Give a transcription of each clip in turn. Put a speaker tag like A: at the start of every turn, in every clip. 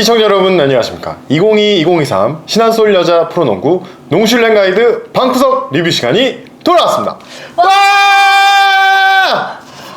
A: 시청자 여러분 안녕하십니까 2022-2023 신한솔 여자 프로농구 농실랭 가이드 방구석 리뷰 시간이 돌아왔습니다 와!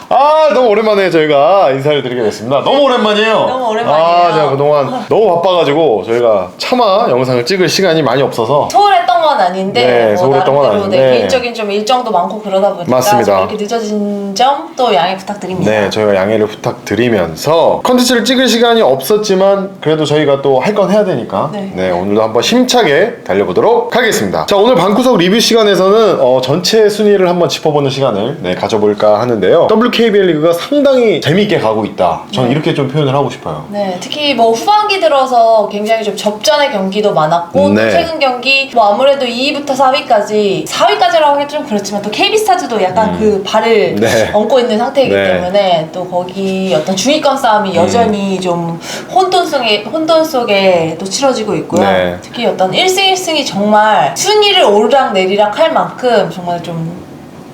A: 아 너무 오랜만에 저희가 인사를 드리게 됐습니다 너무 오랜만이에요
B: 너무 오랜만이에요.
A: 아 제가 그동안 너무 바빠가지고 저희가 차마 영상을 찍을 시간이 많이 없어서
B: 소홀했던 건 아닌데
A: 네,
B: 뭐
A: 소홀했던 건
B: 나름대로 네,
A: 아닌데.
B: 개인적인 좀 일정도 많고 그러다 보니까
A: 맞습니다.
B: 좀 이렇게 늦어진 점 또 양해 부탁드립니다.
A: 네, 저희가 양해를 부탁드리면서 컨텐츠를 찍을 시간이 없었지만 그래도 저희가 또 할 건 해야 되니까 네.
B: 네.
A: 오늘도 한번 힘차게 달려보도록 하겠습니다. 자, 오늘 방구석 리뷰 시간에서는 어, 전체 순위를 한번 짚어보는 시간을 네, 가져볼까 하는데요. WKBL 리그가 상당히 재미있게 가고 있다. 저는 이렇게 좀 표현을 하고 싶어요.
B: 네, 특히 뭐 후반기 들어서 굉장히 좀 접전의 경기도 많았고
A: 네.
B: 또 최근 경기 뭐 아무래도 2위부터 4위까지 4위까지라고 하기 좀 그렇지만 또 KB스타즈도 약간 그 발을
A: 음. 네.
B: 얹고 있는 상태이기
A: 네. 음.
B: 때문에 또 거기 어떤 중위권 싸움이 여전히 좀 혼돈 속에 혼돈 속에 또 치러지고 있고요.
A: 네.
B: 특히 어떤 1승 1승이 정말 순위를 오르락 내리락 할 만큼 정말 좀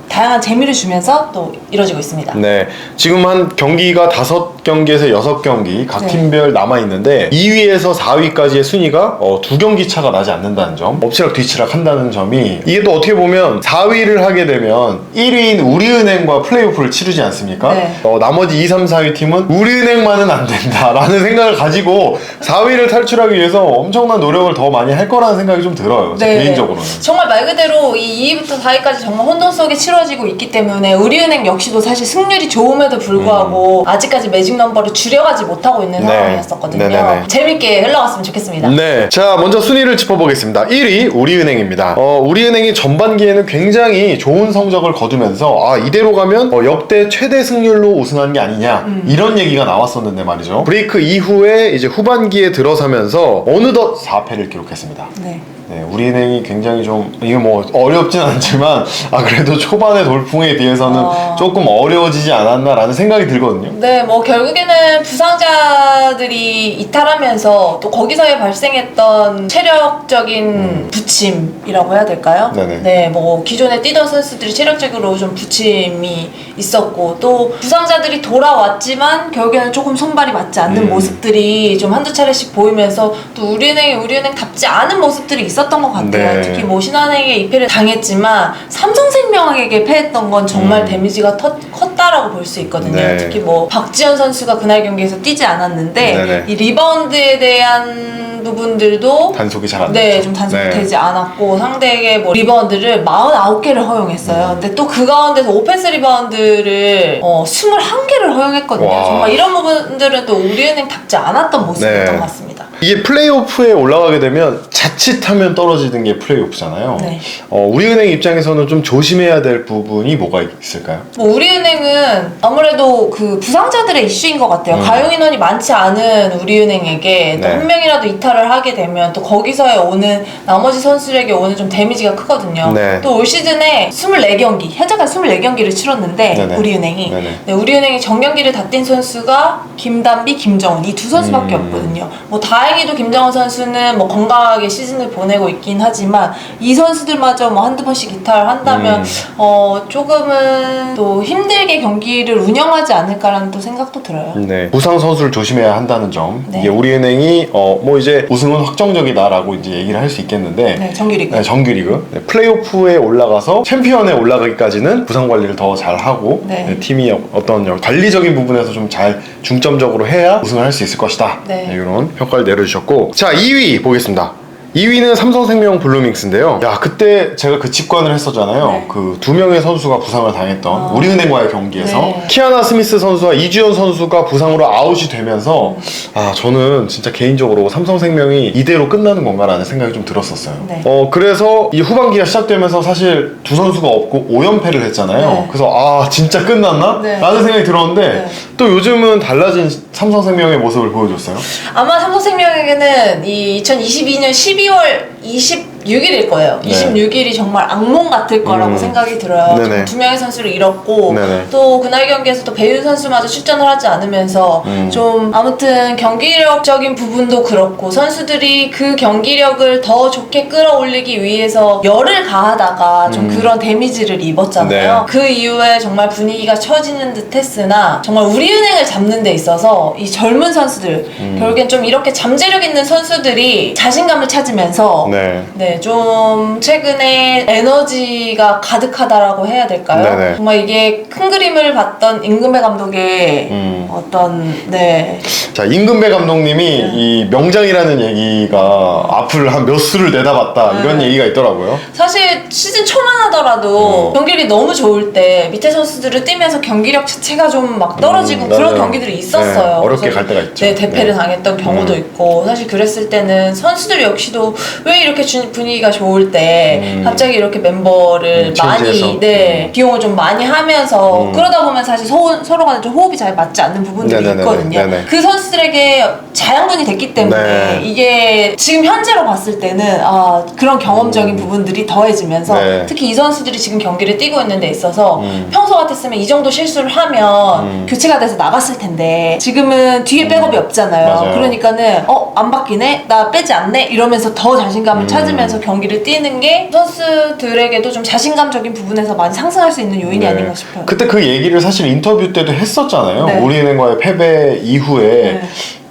B: 다양한 재미를 주면서 또 이뤄지고 있습니다.
A: 네, 지금 한 경기가 다섯 경기에서 여섯 경기 각
B: 네.
A: 팀별 남아 있는데 2위에서 4위까지의 순위가 어, 두 경기 차가 나지 않는다는 점, 엎치락 뒤치락 한다는 점이 이게 또 어떻게 보면 4위를 하게 되면 1위인 우리은행과 플레이오프를 치르지 않습니까?
B: 네.
A: 어, 나머지 2, 3, 4위 팀은 우리은행만은 안 된다라는 생각을 가지고 4위를 탈출하기 위해서 엄청난 노력을 더 많이 할 거라는 생각이 좀 들어요. 제 개인적으로는.
B: 정말 말 그대로 이 2위부터 4위까지 정말 혼돈 속에 치러지 고 있기 때문에 우리은행 역시도 사실 승률이 좋음에도 불구하고 아직까지 매직 넘버를 줄여가지 못하고 있는
A: 음. 네.
B: 상황이었었거든요.
A: 네네네.
B: 재밌게 흘러갔으면 좋겠습니다.
A: 네. 자, 먼저 순위를 짚어보겠습니다. 1위, 우리은행입니다. 어, 우리은행이 전반기에는 굉장히 좋은 성적을 거두면서, 아, 이대로 가면 어, 역대 최대 승률로 우승한 게 아니냐,
B: 음.
A: 이런 얘기가 나왔었는데 말이죠. 브레이크 이후에 이제 후반기에 들어서면서 어느덧 4패를 기록했습니다.
B: 네.
A: 네, 우리은행이 굉장히 좀 이게 뭐 어렵진 않지만 아 그래도 초반 의 돌풍에 비해서는
B: 어.
A: 조금 어려워지지 않았나라는 생각이 들거든요.
B: 네, 뭐 결국에는 부상자들이 이탈하면서 또 거기서에 발생했던 체력적인 부침이라고 해야 될까요?
A: 음. 네네.
B: 네, 뭐 기존에 뛰던 선수들이 체력적으로 좀 부침이 있었고 또 부상자들이 돌아왔지만 결국에는 조금 손발이 맞지 않는
A: 음.
B: 모습들이 좀 한두 차례씩 보이면서 또 우리은행이 우리은행답지 않은 모습들이 있었던 것 같아요.
A: 네.
B: 특히 뭐 신한은행에 2패를 당했지만 삼성생명에게 패했던 건 정말
A: 음.
B: 데미지가 터- 컸다라고 볼 수 있거든요.
A: 네.
B: 특히 뭐 박지현 선수가 그날 경기에서 뛰지 않았는데
A: 네네.
B: 이 리바운드에 대한 부분들도
A: 단속이 잘안
B: 네,
A: 됐죠.
B: 좀 단속이
A: 네.
B: 되지 않았고 상대에게 뭐 리바운드를 49개를 허용했어요.
A: 음.
B: 근데 또 그 가운데서 오펜스 리바운드 를 어, 21개를 허용했거든요.
A: 와.
B: 정말 이런 부분들은 또 우리은행답지 않았던 모습이었던
A: 네.
B: 것 같습니다.
A: 이게 플레이오프에 올라가게 되면 자칫하면 떨어지는 게 플레이오프잖아요.
B: 네.
A: 어, 우리은행 입장에서는 좀 조심해야 될 부분이 뭐가 있을까요?
B: 뭐 우리은행은 아무래도 그 부상자들의 이슈인 것 같아요.
A: 음.
B: 가용 인원이 많지 않은 우리은행에게 또
A: 네.
B: 한 명이라도 이탈을 하게 되면 또 거기서에 오는 나머지 선수들에게 오는 좀 데미지가 크거든요.
A: 네.
B: 또 올 시즌에 24경기, 현재까지 24경기를 치렀는데
A: 네네.
B: 우리은행이
A: 네네.
B: 네, 우리은행이 정경기를 다 뛴 선수가 김단비, 김정은 이 두 선수밖에
A: 음.
B: 없거든요. 뭐 다 행히도 김정은 선수는 뭐 건강하게 시즌을 보내고 있긴 하지만 이 선수들마저 뭐 한두 번씩 이탈한다면
A: 음.
B: 어 조금은 또 힘들게 경기를 운영하지 않을까라는 또 생각도 들어요.
A: 네. 부상 선수를 조심해야 한다는 점.
B: 네.
A: 이게 우리은행이 어, 뭐 이제 우승은 확정적이다라고 이제 얘기를 할 수 있겠는데
B: 네, 정규리그.
A: 네, 정규리그 네, 플레이오프에 올라가서 챔피언에 올라가기까지는 부상 관리를 더 잘 하고
B: 네.
A: 네, 팀이 어떤 관리적인 부분에서 좀 잘 중점적으로 해야 우승을 할 수 있을 것이다.
B: 네.
A: 이런 평가를 내려 주셨고 자 2위 보겠습니다. 2위는 삼성생명 블루밍스인데요. 야 그때 제가 그 직관을 했었잖아요.
B: 네.
A: 그두 명의 선수가 부상을 당했던
B: 아.
A: 우리은행과의 경기에서
B: 네.
A: 키아나 스미스 선수와 이주연 선수가 부상으로 아웃이 되면서 아 저는 진짜 개인적으로 삼성생명이 이대로 끝나는 건가라는 생각이 좀 들었었어요.
B: 네.
A: 어 그래서 이 후반기가 시작되면서 사실 두 선수가 없고 5연패를 했잖아요.
B: 네.
A: 그래서 아 진짜 끝났나?
B: 네.
A: 라는 생각이 들었는데
B: 네.
A: 또 요즘은 달라진 삼성생명의 모습을 보여줬어요.
B: 아마 삼성생명에게는 이 2022년 12월 20 26일일 거예요.
A: 네.
B: 26일이 정말 악몽 같을 거라고
A: 음.
B: 생각이 들어요.
A: 네네.
B: 지금 두 명의 선수를 잃었고
A: 네네.
B: 또 그날 경기에서 또 배윤 선수마저 출전을 하지 않으면서
A: 음.
B: 좀 아무튼 경기력적인 부분도 그렇고 선수들이 그 경기력을 더 좋게 끌어올리기 위해서 열을 가하다가 좀
A: 음.
B: 그런 데미지를 입었잖아요.
A: 네.
B: 그 이후에 정말 분위기가 처지는 듯했으나 정말 우리은행을 잡는 데 있어서 이 젊은 선수들
A: 음.
B: 결국엔 좀 이렇게 잠재력 있는 선수들이 자신감을 찾으면서
A: 네.
B: 네, 좀 최근에 에너지가 가득하다라고 해야 될까요?
A: 네네.
B: 정말 이게 큰 그림을 봤던 임금배 감독의
A: 음.
B: 어떤 네
A: 자 임금배 감독님이 이 명장이라는 얘기가 앞을 한 몇 수를 내다봤다 이런
B: 네.
A: 얘기가 있더라고요.
B: 사실 시즌 초만 하더라도
A: 음.
B: 경기력이 너무 좋을 때 밑에 선수들을 뛰면서 경기력 자체가 좀 막 떨어지고
A: 음,
B: 그런
A: 맞아요.
B: 경기들이 있었어요.
A: 네, 어렵게
B: 그래서
A: 갈 때가 있죠.
B: 네, 대패를
A: 네.
B: 당했던 경우도
A: 음.
B: 있고 사실 그랬을 때는 선수들 역시도 왜 이렇게 주- 분위기가 좋을 때
A: 음.
B: 갑자기 이렇게 멤버를
A: 음,
B: 많이
A: 체인지해서.
B: 네
A: 음.
B: 비용을 좀 많이 하면서
A: 음.
B: 그러다 보면 사실 서, 서로 간에 좀 호흡이 잘 맞지 않는 부분들이
A: 네네네네.
B: 있거든요.
A: 네네.
B: 그 선수들에게 자양분이 됐기 때문에
A: 네.
B: 이게 지금 현재로 봤을 때는 아, 그런 경험적인 부분들이 더해지면서
A: 음. 네.
B: 특히 이 선수들이 지금 경기를 뛰고 있는 데 있어서
A: 음.
B: 평소 같았으면 이 정도 실수를 하면
A: 음.
B: 교체가 돼서 나갔을 텐데 지금은 뒤에 백업이 없잖아요.
A: 맞아요.
B: 그러니까는 어 안 바뀌네 나 빼지 않네 이러면서 더 자신감을
A: 음.
B: 찾으면서 경기를 뛰는 게 선수들에게도 좀 자신감적인 부분에서 많이 상승할 수 있는 요인이
A: 네.
B: 아닌가 싶어요.
A: 그때 그 얘기를 사실 인터뷰 때도 했었잖아요.
B: 네.
A: 우리은행과의 패배 이후에
B: 네.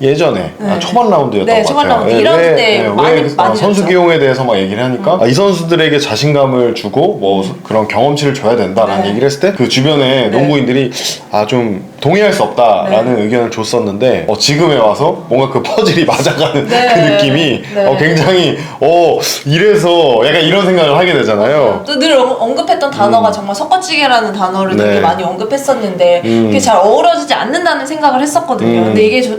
A: 예전에
B: 네.
A: 아, 초반 라운드였던
B: 네,
A: 것
B: 초반
A: 같아요.
B: 라운드. 이라운드 때 많이-
A: 왜
B: 많이
A: 어, 선수
B: 졌죠. 음.
A: 기용에 대해서 막 얘기를 하니까 아, 이 선수들에게 자신감을 주고 뭐 그런 경험치를 줘야 된다라는
B: 네.
A: 얘기를 했을 때 그 주변에
B: 네.
A: 농구인들이 아 좀 동의할 수 없다라는 의견을 줬었는데 어, 지금에 와서 뭔가 그 퍼즐이 맞아가는
B: 네.
A: 그 느낌이
B: 네.
A: 어, 굉장히 어 이래서 약간 이런 생각을 하게 되잖아요.
B: 또 늘 언급했던 단어가 정말 섞어찌개라는 단어를
A: 음. 네.
B: 되게 많이 언급했었는데
A: 음.
B: 그게 잘 어우러지지 않는다는 생각을 했었거든요.
A: 음.
B: 근데 이게 저-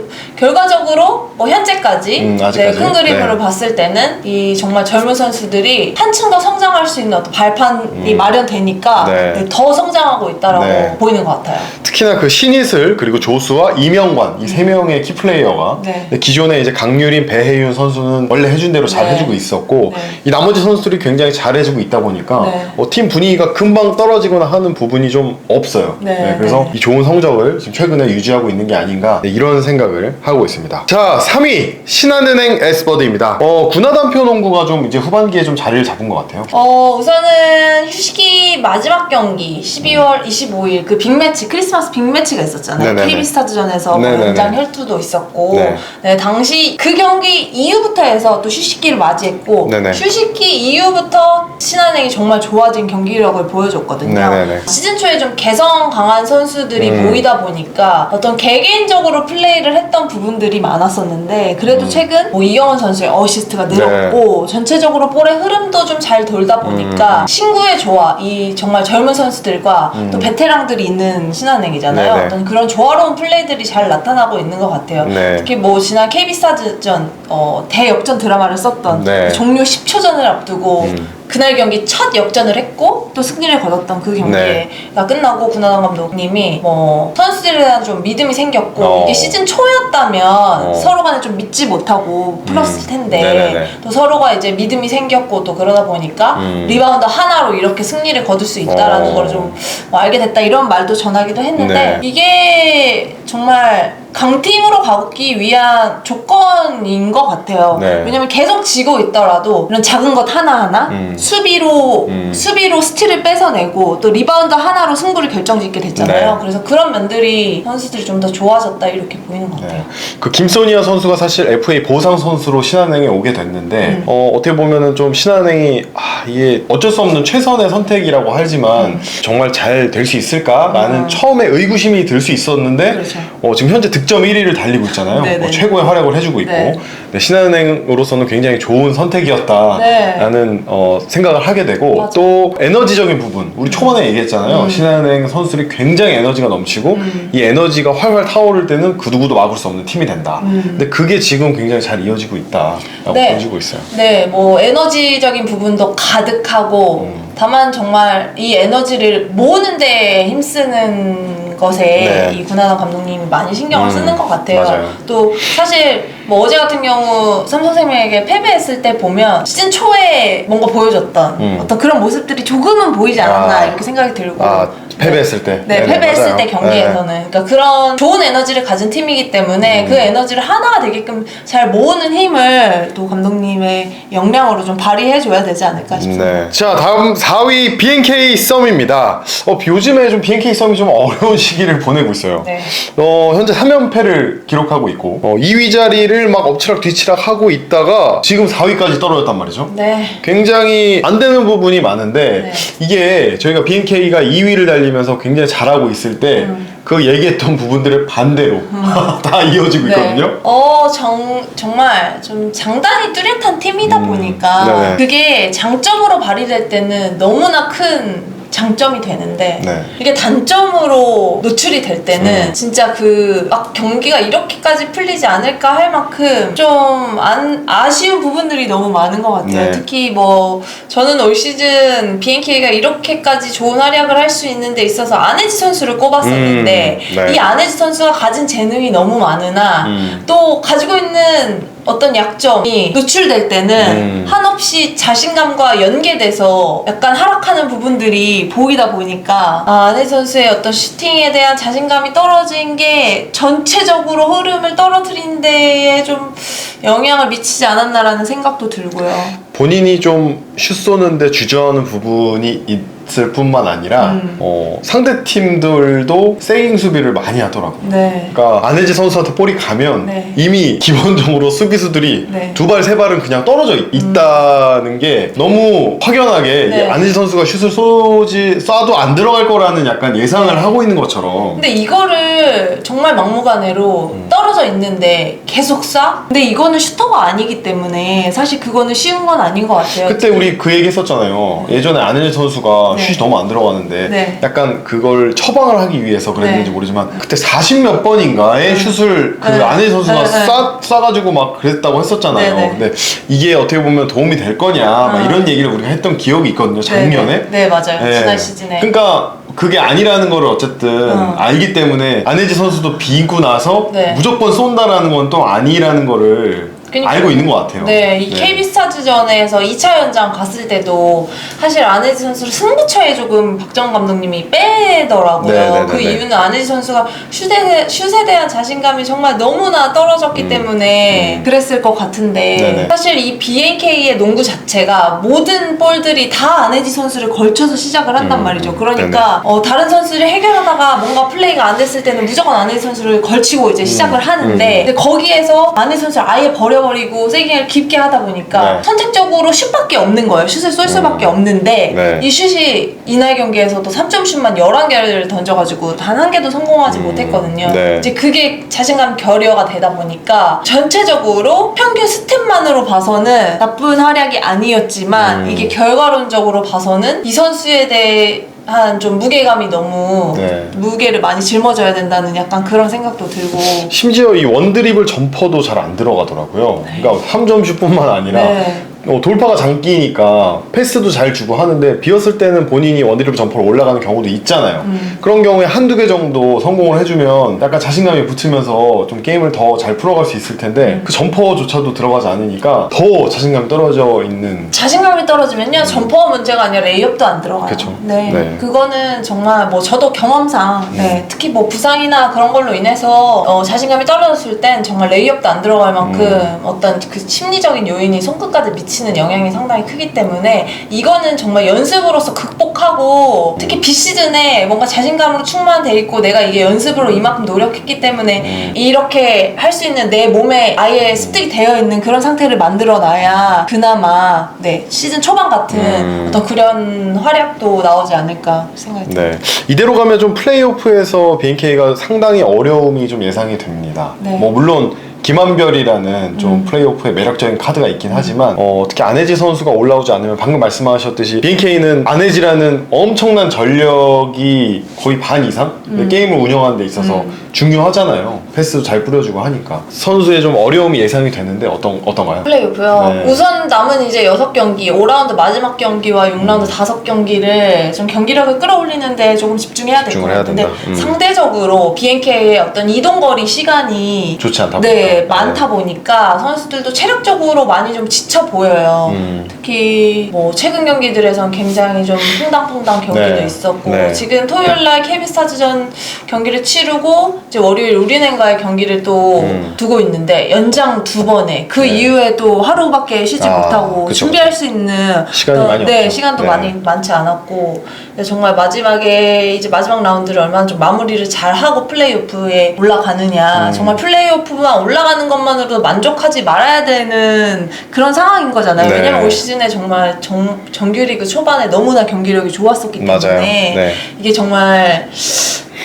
B: 결과적으로 뭐 현재까지,
A: 음,
B: 네,
A: 아직까지.
B: 큰 그림으로
A: 네.
B: 봤을 때는 이 정말 젊은 선수들이 한층 더 성장할 수 있는 어떤 발판이 마련되니까
A: 음. 네.
B: 네, 더 성장하고 있다라고
A: 네.
B: 보이는 것 같아요.
A: 특히나 그 신이슬 그리고 조수와 이명관 이 세 명의 키플레이어가
B: 네.
A: 근데 기존에 이제 강유린, 배혜윤 선수는 원래 해준 대로 잘
B: 네.
A: 해주고 있었고
B: 네.
A: 이 나머지 선수들이 굉장히 잘 해주고 있다 보니까
B: 네.
A: 어, 팀 분위기가 금방 떨어지거나 하는 부분이 좀 없어요.
B: 네,
A: 그래서
B: 네.
A: 이 좋은 성적을 지금 최근에 유지하고 있는 게 아닌가 네, 이런 생각을 하고 있습니다. 자, 3위 신한은행 에스버드입니다. 어, 군하단표 농구가 좀 이제 후반기에 좀 자리를 잡은 것 같아요.
B: 어, 우선은 휴식기 마지막 경기 12월 25일 그 빅매치 크리스마스 빅매치가 있었잖아요.
A: 네네네.
B: KB 스타드전에서 뭐
A: 네네네.
B: 연장 혈투도 있었고
A: 네.
B: 네. 당시 그 경기 이후부터 해서 또 휴식기를 맞이했고
A: 네네.
B: 휴식기 이후부터 신한은행이 정말 좋아진 경기력을 보여줬거든요.
A: 네네네.
B: 시즌 초에 좀 개성 강한 선수들이
A: 음.
B: 모이다 보니까 어떤 개개인적으로 플레이를 했던 부분 들이 많았었는데 그래도 최근 뭐 이영원 선수의 어시스트가
A: 음. 네.
B: 늘었고 전체적으로 볼의 흐름도 좀 잘 돌다
A: 음.
B: 보니까 신구의 조화 이 정말 젊은 선수들과 또 베테랑들이 있는 신한은행이잖아요.
A: 음. 네네.
B: 어떤 그런 조화로운 플레이들이 잘 나타나고 있는 것 같아요.
A: 네.
B: 특히 뭐 지난 KB스타전 어, 대역전 드라마를 썼던
A: 네.
B: 그 종료 10초 전을 앞두고
A: 음.
B: 그날 경기 첫 역전을 했고 또 승리를 거뒀던 그 경기가
A: 네.
B: 끝나고 군하단 감독님이 뭐 선수들에 대한 좀 믿음이 생겼고
A: 어.
B: 이게 시즌 초였다면
A: 어.
B: 서로 간에 좀 믿지 못하고 풀었을
A: 음.
B: 텐데
A: 네네네.
B: 또 서로가 이제 믿음이 생겼고 또 그러다 보니까
A: 음.
B: 리바운드 하나로 이렇게 승리를 거둘 수 있다라는
A: 어.
B: 걸좀 알게 됐다 이런 말도 전하기도 했는데
A: 네.
B: 이게 정말 강팀으로 가기 위한 조건인 것 같아요.
A: 네.
B: 왜냐면 계속 지고 있더라도 이런 작은 것 하나하나
A: 음.
B: 수비로
A: 음.
B: 수비로 스틸을 뺏어내고 또 리바운드 하나로 승부를 결정짓게 됐잖아요.
A: 네.
B: 그래서 그런 면들이 선수들이 좀 더 좋아졌다 이렇게 보이는 것 같아요.
A: 네. 그 김소니아 선수가 사실 FA 보상 선수로 신한은행에 오게 됐는데
B: 음.
A: 어, 어떻게 보면은 좀 신한은행이 아, 이게 어쩔 수 없는 최선의 선택이라고 하지만 정말 잘 될 수 있을까라는
B: 음.
A: 처음에 의구심이 들 수 있었는데
B: 그렇죠.
A: 어, 지금 현재 득점 1위를 달리고 있잖아요.
B: 네네.
A: 어, 최고의 활약을 해주고 있고
B: 네.
A: 네, 신한은행으로서는 굉장히 좋은 선택이었다라는 어, 생각을 하게 되고
B: 네. 맞아.
A: 또 에너지적인 부분 우리 초반에 얘기했잖아요. 신한은행 선수들이 굉장히 에너지가 넘치고
B: 음.
A: 이 에너지가 활활 타오를 때는 그 누구도 막을 수 없는 팀이 된다.
B: 음.
A: 근데 그게 지금 굉장히 잘 이어지고 있다라고
B: 네.
A: 보여지고 있어요.
B: 네, 뭐 에너지적인 부분도 가득하고
A: 음.
B: 다만 정말 이 에너지를 모으는 데 힘쓰는 것에
A: 네.
B: 이 군하단 감독님이 많이 신경을
A: 음,
B: 쓰는 것 같아요.
A: 맞아요.
B: 또 사실 뭐 어제 같은 경우 삼성생명에게 패배했을 때 보면 시즌 초에 뭔가 보여줬던
A: 음.
B: 어떤 그런 모습들이 조금은 보이지 않았나
A: 아.
B: 이렇게 생각이 들고
A: 아 패배했을 때.
B: 네,
A: 네네,
B: 패배했을
A: 맞아요.
B: 때 경기에서는 그러니까 그런 좋은 에너지를 가진 팀이기 때문에
A: 음.
B: 그 에너지를 하나가 되게끔 잘 모으는 힘을 또 감독님의 역량으로 좀 발휘해 줘야 되지 않을까 싶습니다.
A: 네. 자 다음 4위 BNK 썸입니다. 어, 요즘에 좀 BNK 썸이 좀 어려운 시 기를 보내고 있어요.
B: 네.
A: 어, 현재 3연패를 기록하고 있고 어, 2위 자리를 막 엎치락 뒤치락 하고 있다가 지금 4위까지 떨어졌단 말이죠.
B: 네.
A: 굉장히 안 되는 부분이 많은데
B: 네.
A: 이게 저희가 BNK가 2위를 달리면서 굉장히 잘하고 있을 때그 얘기했던 부분들의 반대로 다 이어지고 있거든요.
B: 네. 어, 정, 정말 좀 장단이 뚜렷한 팀이다
A: 음,
B: 보니까
A: 네네.
B: 그게 장점으로 발휘될 때는 너무나 큰 장점이 되는데
A: 네.
B: 이게 단점으로 노출이 될 때는
A: 음.
B: 진짜 그 막 경기가 이렇게까지 풀리지 않을까 할 만큼 좀 안, 아쉬운 부분들이 너무 많은 것 같아요.
A: 네.
B: 특히 뭐 저는 올 시즌 BNK가 이렇게까지 좋은 활약을 할 수 있는 데 있어서 안혜지 선수를 꼽았었는데
A: 음, 네.
B: 이 안혜지 선수가 가진 재능이 너무 많으나
A: 음.
B: 또 가지고 있는 어떤 약점이 노출될 때는
A: 음.
B: 한없이 자신감과 연계돼서 약간 하락하는 부분들이 보이다 보니까 아, 안혜 선수의 어떤 슈팅에 대한 자신감이 떨어진 게 전체적으로 흐름을 떨어뜨린 데에 좀 영향을 미치지 않았나라는 생각도 들고요.
A: 본인이 좀 슛 쏘는데 주저하는 부분이 있을 뿐만 아니라
B: 음.
A: 어, 상대 팀들도 세깅 수비를 많이 하더라고요.
B: 네.
A: 그러니까 안혜지 선수한테 볼이 가면
B: 네.
A: 이미 기본적으로 수비수들이
B: 네. 음.
A: 두발 세 발은 그냥 떨어져 있- 있다는 게 너무 확연하게
B: 네.
A: 이 안혜지 선수가 슛을 쏘지 쏴도 안 들어갈 거라는 약간 예상을
B: 네.
A: 하고 있는 것처럼
B: 근데 이거를 정말 막무가내로
A: 음.
B: 떨어져 있는데 계속 쏴? 근데 이거는 슈터가 아니기 때문에 사실 그거는 쉬운 건 아닌 것 같아요.
A: 그때 우리 그 얘기 했었잖아요. 예전에 안혜지 선수가
B: 네.
A: 슛이 너무 안 들어가는데
B: 네.
A: 약간 그걸 처방을 하기 위해서 그랬는지
B: 네.
A: 모르지만 그때 40 몇 번인가의 슛을 그
B: 네.
A: 안혜지 선수가
B: 네, 네.
A: 쏴, 쏴가지고 막 그랬다고 했었잖아요.
B: 네, 네.
A: 근데 이게 어떻게 보면 도움이 될 거냐 막
B: 아.
A: 이런 얘기를 우리가 했던 기억이 있거든요. 작년에.
B: 네, 네, 네, 맞아요.
A: 네.
B: 지난 시즌에.
A: 그러니까 그게 아니라는 걸 어쨌든
B: 어.
A: 알기 때문에 안혜지 선수도 비고 나서
B: 네.
A: 무조건 쏜다라는 건 또 아니라는 거를
B: 그러니까-
A: 알고 있는 것 같아요.
B: 네, 이 KB 스타즈전에서 2차 연장 갔을 때도 사실 안혜지 선수를 승부처에 조금 박정 감독님이 빼더라고요.
A: 네, 네, 네,
B: 그
A: 네.
B: 이유는 안혜지 선수가 슛에, 슛에 대한 자신감이 정말 너무나 떨어졌기 때문에
A: 음.
B: 그랬을 것 같은데
A: 네, 네.
B: 사실 이 BNK의 농구 자체가 모든 볼들이 다 안혜지 선수를 걸쳐서 시작을 한단
A: 음,
B: 말이죠.
A: 음.
B: 그러니까 어, 다른 선수를 해결하다가 뭔가 플레이가 안 됐을 때는 무조건 안혜지 선수를 걸치고 이제 시작을 하는데
A: 음.
B: 근데 거기에서 안혜지 선수를 아예 버려 버리고 세깅을 깊게 하다 보니까
A: 네.
B: 선택적으로 슛밖에 없는 거예요. 슛을 쏠 수밖에 없는데
A: 네.
B: 이 슛이 이날 경기에서도 3점 슛만 11개를 던져가지고 단 한 개도 성공하지
A: 음,
B: 못했거든요.
A: 네.
B: 이제 그게 자신감 결여가 되다 보니까 전체적으로 평균 스탯만으로 봐서는 나쁜 활약이 아니었지만
A: 음.
B: 이게 결과론적으로 봐서는 이 선수에 대해 한 좀 무게감이 너무
A: 네.
B: 무게를 많이 짊어져야 된다는 약간 그런 생각도 들고
A: 심지어 이 원드리블 점퍼도 잘 안 들어가더라고요. 그러니까 3점 슛뿐만 아니라
B: 네.
A: 어, 돌파가 장기니까 패스도 잘 주고 하는데 비었을 때는 본인이 원드리블 점퍼로 올라가는 경우도 있잖아요.
B: 음.
A: 그런 경우에 한두 개 정도 성공을 해주면 약간 자신감이 붙으면서 좀 게임을 더 잘 풀어갈 수 있을 텐데
B: 음.
A: 그 점퍼조차도 들어가지 않으니까 더 자신감이 떨어져 있는
B: 자신감이 떨어지면요 점퍼 문제가 아니라 레이업도 안 들어가요.
A: 음. 그쵸.
B: 네.
A: 네.
B: 그거는 정말 뭐 저도 경험상 네, 특히 뭐 부상이나 그런 걸로 인해서 어, 자신감이 떨어졌을 땐 정말 레이업도 안 들어갈 만큼
A: 음.
B: 어떤 그 심리적인 요인이 손끝까지 미치 는 영향이 상당히 크기 때문에 이거는 정말 연습으로서 극복하고 특히 비 시즌에 뭔가 자신감으로 충만돼 있고 내가 이게 연습으로 이만큼 노력했기 때문에
A: 음.
B: 이렇게 할 수 있는 내 몸에 아예 습득이 되어 있는 그런 상태를 만들어 놔야 그나마 네 시즌 초반 같은
A: 음.
B: 어떤 그런 활약도 나오지 않을까 생각이 듭니다.
A: 네. 이대로 가면 좀 플레이오프에서 BNK가 상당히 어려움이 좀 예상이 됩니다.
B: 네.
A: 뭐 물론 김한별이라는 좀
B: 음.
A: 플레이오프에 매력적인 카드가 있긴 하지만 어, 특히 안혜지 선수가 올라오지 않으면 방금 말씀하셨듯이 BNK는 안혜지라는 엄청난 전력이 거의 반 이상
B: 음.
A: 게임을 운영하는 데 있어서
B: 음.
A: 중요하잖아요. 패스도 잘 뿌려주고 하니까 선수의 좀 어려움이 예상이 되는데 어떤 어떤가요?
B: 플레이오프요.
A: 네.
B: 우선 남은 이제 6경기, 5라운드 마지막 경기와 6라운드 다섯 경기를 좀 경기력을 끌어올리는데 조금 집중해야 될 것
A: 집중을 해야
B: 같은데
A: 된다. 음.
B: 상대적으로 BNK의 어떤 이동거리 시간이
A: 좋지 않다.
B: 네, 네, 많다 보니까 선수들도 체력적으로 많이 좀 지쳐 보여요.
A: 음.
B: 특히 뭐 최근 경기들에선 굉장히 좀 퐁당퐁당 경기도
A: 네.
B: 있었고
A: 네.
B: 지금 토요일 날 KB스타즈전 경기를 치르고 이제 월요일 우리은행과의 경기를 또
A: 음.
B: 두고 있는데 연장 두 번에 그
A: 네.
B: 이후에 또 하루밖에 쉬지
A: 아,
B: 못하고
A: 그쵸,
B: 준비할
A: 그쵸.
B: 수 있는
A: 시간이
B: 어,
A: 많이
B: 네
A: 없죠.
B: 시간도
A: 네.
B: 많이 많지 않았고 정말 마지막에 이제 마지막 라운드를 얼마나 좀 마무리를 잘 하고 플레이오프에 올라가느냐
A: 음.
B: 정말 플레이오프만 올라 가는 것만으로도 만족하지 말아야 되는 그런 상황인 거잖아요.
A: 네.
B: 왜냐면 올 시즌에 정말 정, 정규리그 초반에 너무나 경기력이 좋았었기 때문에
A: 맞아요. 네.
B: 이게 정말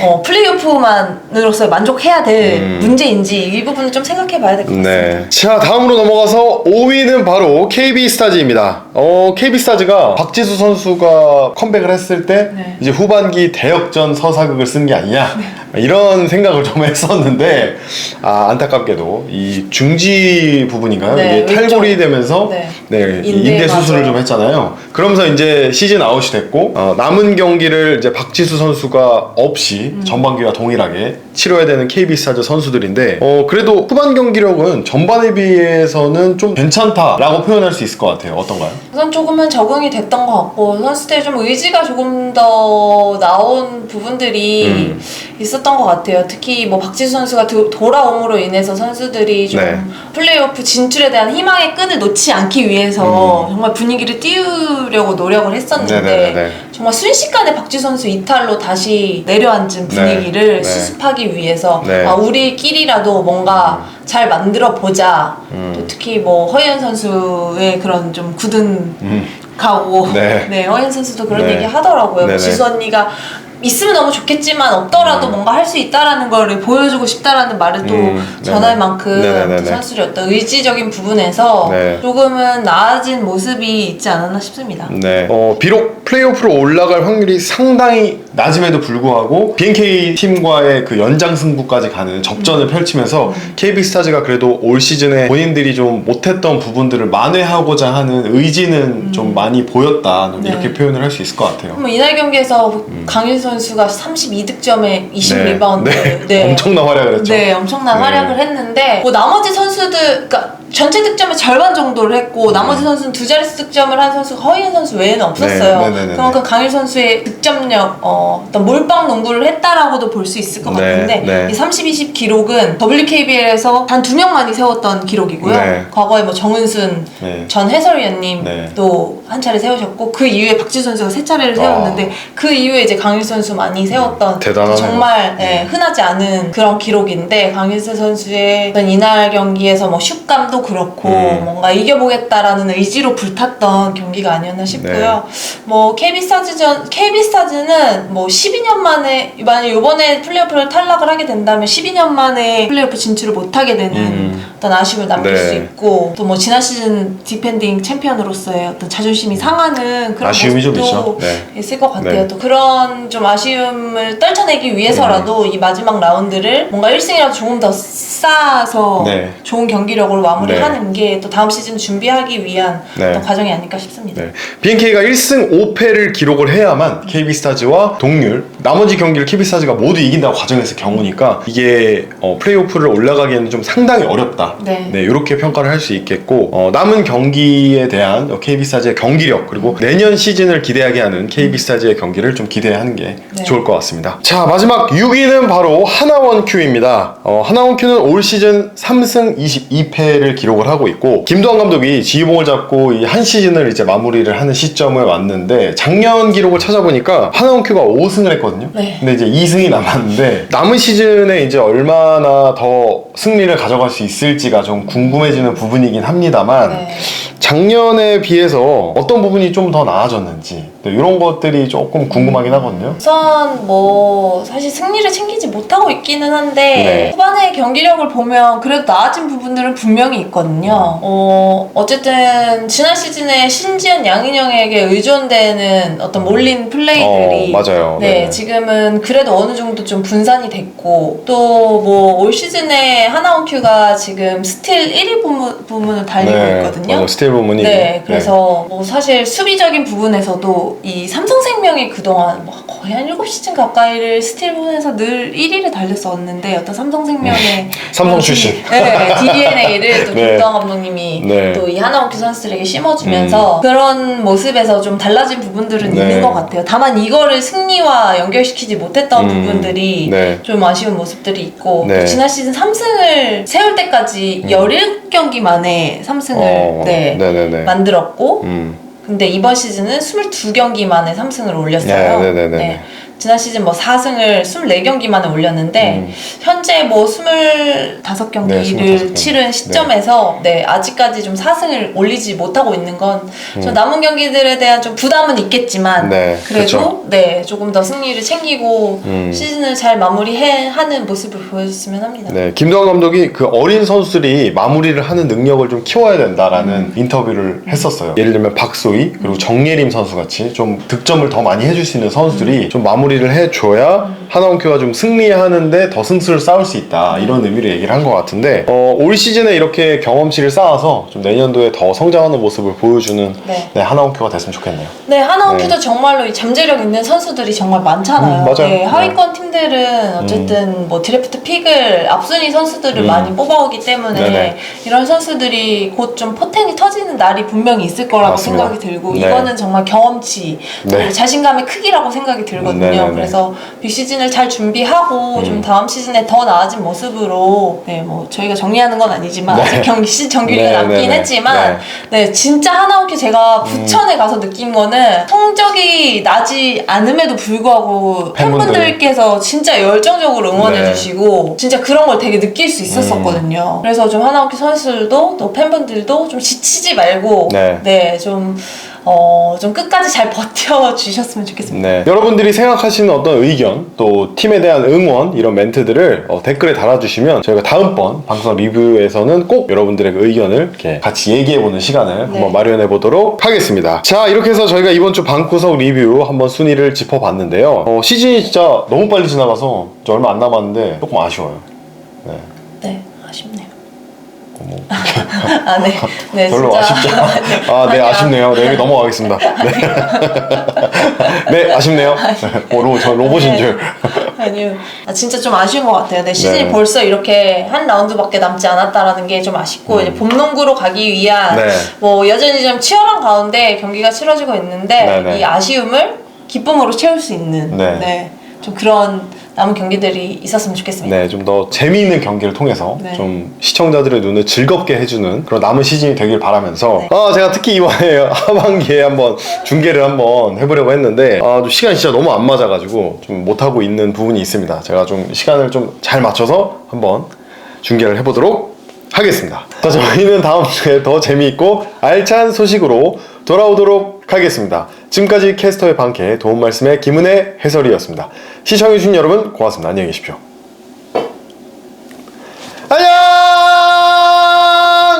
B: 어, 플레이오프만으로서 만족해야 될
A: 음.
B: 문제인지 이 부분을 좀 생각해 봐야 될 것 같습니다.
A: 네. 자, 다음으로 넘어가서 5위는 바로 KB 스타즈입니다. 어, KB 스타즈가 박지수 선수가 컴백을 했을 때
B: 네.
A: 이제 후반기 대역전 서사극을 쓴 게 아니냐 이런 생각을 좀 했었는데 아, 안타깝게도 이 중지 부분인가요?
B: 네,
A: 이게. 탈골이 되면서
B: 네.
A: 네, 이
B: 인대,
A: 인대 수술을
B: 맞아요.
A: 좀 했잖아요. 그러면서 이제 시즌 아웃이 됐고 어, 남은 경기를 이제 박지수 선수가 없이
B: 음.
A: 전반기와 동일하게 치러야 되는 KB 스타즈 선수들인데 어, 그래도 후반 경기력은 전반에 비해서는 좀 괜찮다라고 표현할 수 있을 것 같아요. 어떤가요?
B: 우선 조금은 적응이 됐던 것 같고 선수들이 좀 의지가 조금 더 나온 부분들이
A: 음.
B: 있었던 것 같아요. 특히 뭐 박지수 선수가 도- 돌아옴으로 인해서 선수들이 좀
A: 네.
B: 플레이오프 진출에 대한 희망의 끈을 놓지 않기 위해서 정말 분위기를 띄우려고 노력을 했었는데
A: 음. 네네네네.
B: 정말 순식간에 박지수 선수 이탈로 다시 내려앉은 분위기를
A: 네.
B: 수습하기 위해서
A: 네.
B: 아, 우리끼리라도 뭔가 잘 만들어 보자.
A: 음.
B: 또 특히 뭐 허연 선수의 그런 좀 굳은
A: 음.
B: 가고
A: 네.
B: 네, 허연 선수도 그런
A: 네.
B: 얘기 하더라고요.
A: 네네.
B: 지수 언니가 있으면 너무 좋겠지만 없더라도
A: 음.
B: 뭔가 할 수 있다라는 거를 보여주고 싶다라는 말을 또
A: 음,
B: 전할. 만큼
A: 네네네네.
B: 또 선수들의 어떤 의지적인 부분에서
A: 네.
B: 조금은 나아진 모습이 있지 않았나 싶습니다.
A: 네. 어, 비록 플레이오프로 올라갈 확률이 상당히 낮음에도 불구하고 BNK 팀과의 그 연장 승부까지 가는
B: 음.
A: 접전을 펼치면서 KB 스타즈가 그래도 올 시즌에 본인들이 좀 못했던 부분들을 만회하고자 하는 의지는 좀 많이 보였다
B: 음. 네.
A: 이렇게 표현을 할 수 있을 것 같아요.
B: 뭐 이날 경기에서 강일 선수가 32득점에 20
A: 네.
B: 리바운드
A: 네. 엄청난 활약을 했죠.
B: 네, 엄청난
A: 네.
B: 활약을 했는데 뭐 나머지 선수들 그러니까 전체 득점의 절반 정도를 했고 나머지 선수는 두 자릿수 득점을 한 선수가 허이은 선수 외에는 없었어요.
A: 네, 네, 네, 네,
B: 그만큼 강일 선수의 득점력, 어, 떤 몰빵 농구를 했다라고도 볼 수 있을 것
A: 네,
B: 같은데
A: 네.
B: 이 30, 20 기록은 WKBL에서 단 두 명만이 세웠던 기록이고요.
A: 네.
B: 과거에 뭐 정은순
A: 네.
B: 전 해설위원님도
A: 네.
B: 한 차례 세우셨고 그 이후에 박지 선수가 세 차례를 세웠는데 그 이후에 이제 강일 선수 많이 세웠던
A: 대단하네요.
B: 정말 예, 흔하지 않은 그런 기록인데 강일세 선수의 이날 경기에서 뭐 슛감도 그렇고
A: 음.
B: 뭔가 이겨보겠다라는 의지로 불탔던 경기가 아니었나 싶고요. 뭐 KB스타즈전 KB스타즈는 뭐 12년 만에 만약 이번에 플레이오프를 탈락을 하게 된다면 12년 만에 플레이오프 진출을 못 하게 되는
A: 음.
B: 어떤 아쉬움을 남길
A: 네.
B: 수 있고 또 뭐 지난 시즌 디펜딩 챔피언으로서의 어떤 자존심이 상하는 그런
A: 아쉬움이 좀
B: 모습도
A: 있죠. 네.
B: 있을 것 같아요.
A: 네.
B: 또 그런 좀 아쉬움을 떨쳐내기 위해서라도
A: 음.
B: 이 마지막 라운드를 뭔가 1승이라도 조금 더 쌓아서
A: 네.
B: 좋은 경기력으로 마무리 하는 게 또 다음 시즌 준비하기 위한
A: 네.
B: 어떤 과정이 아닐까 싶습니다.
A: 네. BNK가 1승 5패를 기록을 해야만 KB 스타즈와 동률 나머지 경기를 KB 스타즈가 모두 이긴다고 가정했을 경우니까 이게 어, 플레이오프를 올라가기에는 좀 상당히 어렵다.
B: 네.
A: 이렇게 평가를 할 수 있겠고 어, 남은 경기에 대한 어, KB 스타즈의 경기력 그리고 내년 시즌을 기대하게 하는 KB 스타즈의 경기를 좀 기대하는 게
B: 네.
A: 좋을 것 같습니다. 자 마지막 6위는 바로 하나원 큐입니다. 어, 하나원 큐는 올 시즌 3승 22패를 기록을 하고 있고 김도환 감독이 지휘봉을 잡고 이 한 시즌을 이제 마무리를 하는 시점을 왔는데 작년 기록을 찾아보니까 하나원 큐가 5승을 했거든요.
B: 네.
A: 근데 이제 2승이 남았는데 남은 시즌에 이제 얼마나 더 승리를 가져갈 수 있을지가 좀 궁금해지는 부분이긴 합니다만
B: 네.
A: 작년에 비해서 어떤 부분이 좀 더 나아졌는지 네, 이런 것들이 조금 궁금하긴 하거든요.
B: 우선 뭐 사실 승리를 챙기지 못하고 있기는 한데
A: 네.
B: 후반의 경기력을 보면 그래도 나아진 부분들은 분명히 있거든요. 어 어쨌든 지난 시즌에 신지현 양인영에게 의존되는 어떤 몰린 플레이들이
A: 어, 맞아요.
B: 네,
A: 네네.
B: 지금은 그래도 어느 정도 좀 분산이 됐고 또 뭐 올 시즌에 하나원큐가 지금 스틸 1위 부문, 부문을 달리고 있거든요.
A: 어, 스틸 부분이
B: 네, 그래서 뭐 사실 수비적인 부분에서도 이 삼성생명이 그동안 뭐 거의 한 7시쯤 가까이를 스틸본에서 늘 1위를 달렸었는데 어떤 삼성생명의
A: 삼성
B: 그런
A: 출신.
B: D- 네, DNA를 또
A: 네.
B: 김도환 감독님이
A: 네. 음.
B: 또이 하나원큐 선수들에게 심어주면서 그런 모습에서 좀 달라진 부분들은
A: 네.
B: 있는 것 같아요. 다만 이거를 승리와 연결시키지 못했던
A: 음.
B: 부분들이
A: 네.
B: 좀 아쉬운 모습들이 있고
A: 네.
B: 또 지난 시즌 3승을 세울 때까지 17경기 만에 3승을
A: 어,
B: 네,
A: 네네네.
B: 만들었고
A: 음.
B: 근데 이번 시즌은 22경기 만에 3승을 올렸어요.
A: 네, 네, 네, 네.
B: 지난 시즌 뭐 4승을 24경기 만에 올렸는데
A: 음.
B: 현재 뭐 25경기를
A: 네, 25경기.
B: 치른 시점에서 네. 아직까지 좀 4승을 올리지 못하고 있는 건 좀 남은 경기들에 대한 좀 부담은 있겠지만
A: 음. 네,
B: 그래도
A: 그쵸.
B: 네 조금 더 승리를 챙기고
A: 음.
B: 시즌을 잘 마무리해 하는 모습을 보여줬으면 합니다.
A: 네, 김도환 감독이 그 어린 선수들이 마무리를 하는 능력을 좀 키워야 된다라는
B: 음.
A: 인터뷰를 했었어요. 예를 들면 박소희 그리고 정예림 선수 같이 좀 득점을 더 많이 해줄 수 있는
B: 음.
A: 선수들이 좀 마무리 를 해줘야 하나원큐가 좀 승리하는데 더 승수를 쌓을 수 있다 이런 의미로 얘기를 한 것 같은데 어, 올 시즌에 이렇게 경험치를 쌓아서 좀 내년도에 더 성장하는 모습을 보여주는
B: 네.
A: 네, 하나원큐가 됐으면 좋겠네요.
B: 네, 하나원큐도 정말로 이 잠재력 있는 선수들이 정말 많잖아요.
A: 음, 맞아요.
B: 네, 하위권 팀들은 어쨌든 뭐 드래프트 픽을 앞순위 선수들을
A: 음.
B: 많이 뽑아오기 때문에
A: 네네.
B: 이런 선수들이 곧 좀 포텐이 터지는 날이 분명히 있을 거라고
A: 맞습니다.
B: 생각이 들고
A: 네.
B: 이거는 정말 경험치,
A: 네.
B: 자신감의 크기라고 생각이 들거든요.
A: 네네네.
B: 그래서 비시즌 을 잘 준비하고
A: 음.
B: 좀 다음 시즌에 더 나아진 모습으로 네, 뭐 저희가 정리하는 건 아니지만
A: 네.
B: 아직 경기 시즌 정규리가
A: 네네네.
B: 남긴 했지만 네, 진짜 하나원큐 제가 부천에 가서 느낀 거는 성적이 나지 않음에도 불구하고
A: 팬분들.
B: 팬분들께서 진짜 열정적으로 응원해
A: 네.
B: 주시고 진짜 그런 걸 되게 느낄 수 있었었거든요. 그래서 좀 하나원큐 선수들도 또 팬분들도 좀 지치지 말고
A: 네.
B: 네, 좀 어, 좀 끝까지 잘 버텨 주셨으면 좋겠습니다.
A: 네. 여러분들이 생각하시는 어떤 의견, 또 팀에 대한 응원, 이런 멘트들을 어, 댓글에 달아주시면 저희가 다음번 방송 리뷰에서는 꼭 여러분들의 그 의견을 이렇게 같이 얘기해보는 시간을 한번 마련해 보도록 하겠습니다. 자, 이렇게 해서 저희가 이번 주 방구석 리뷰 한번 순위를 짚어봤는데요. 어, 시즌이 진짜 너무 빨리 지나가서 이제 얼마 안 남았는데 조금 아쉬워요. 네.
B: 네, 아쉽네요.
A: 뭐,
B: 아, 네. 네,
A: 별로
B: 진짜.
A: 아쉽죠. 아, 네,
B: 아니야.
A: 아쉽네요. 네, 여기 넘어가겠습니다. 네. 네, 아쉽네요. 어, 로, 저 로봇인
B: 네.
A: 줄.
B: 아니요. 아, 진짜 좀 아쉬운 것 같아요. 네, 시즌이
A: 네.
B: 벌써 이렇게 한 라운드밖에 남지 않았다라는 게 좀 아쉽고, 이제 봄농구로 가기 위한,
A: 음. 네.
B: 뭐, 여전히 좀 치열한 가운데 경기가 치러지고 있는데,
A: 네, 네.
B: 이 아쉬움을 기쁨으로 채울 수 있는,
A: 네.
B: 네. 좀 그런 남은 경기들이 있었으면 좋겠습니다.
A: 네, 좀 더 재미있는 경기를 통해서
B: 네.
A: 좀 시청자들의 눈을 즐겁게 해주는 그런 남은 시즌이 되길 바라면서
B: 네.
A: 아 제가 특히 이번에 하반기에 한번 중계를 한번 해보려고 했는데 아, 좀 시간이 진짜 너무 안 맞아가지고 좀 못하고 있는 부분이 있습니다. 제가 좀 시간을 좀 잘 맞춰서 한번 중계를 해보도록 하겠습니다. 자, 저희는 다음 주에 더 재미있고 알찬 소식으로 돌아오도록 하겠습니다. 지금까지 캐스터의 방캐 도움 말씀의 김은혜 해설이었습니다. 시청해주신 여러분 고맙습니다. 안녕히 계십시오.